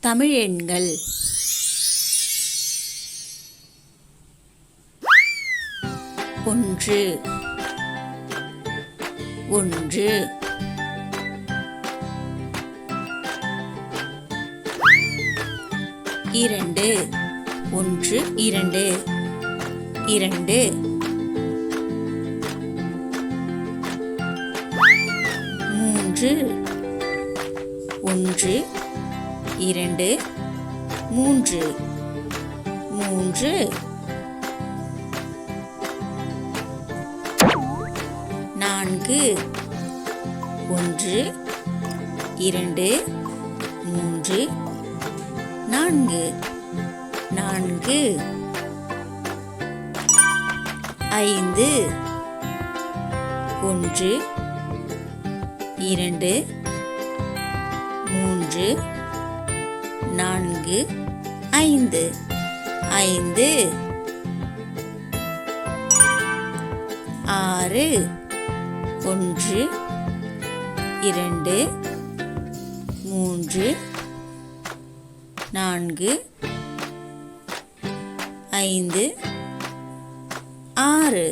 தமிழ் எண்கள். ஒன்று. ஒன்று. இரண்டு. ஒன்று இரண்டு. இரண்டு. மூன்று. ஒன்று. இரண்டு மூன்று மூன்று. நான்கு ஒன்று இரண்டு மூன்று. நான்கு நான்கு. ஐந்து ஒன்று இரண்டு மூன்று. நான்கு ஐந்து ஐந்து ஆறு ஒன்று இரண்டு மூன்று நான்கு ஐந்து ஆறு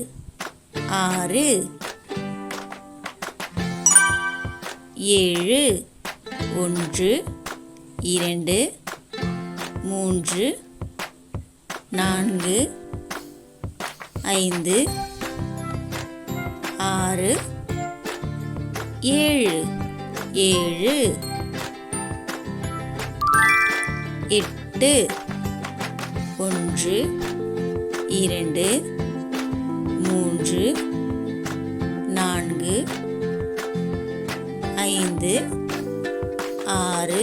ஆறு ஏழு ஒன்று இரண்டு மூன்று நான்கு ஐந்து ஆறு ஏழு ஏழு எட்டு ஒன்று இரண்டு மூன்று நான்கு ஐந்து ஆறு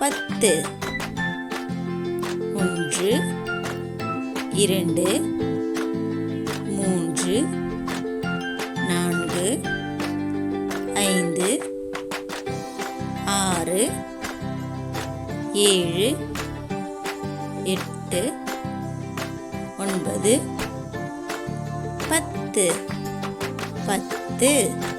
பத்து. ஒன்று இரண்டு மூன்று நான்கு ஐந்து ஆறு ஏழு எட்டு ஒன்பது பத்து. பத்து.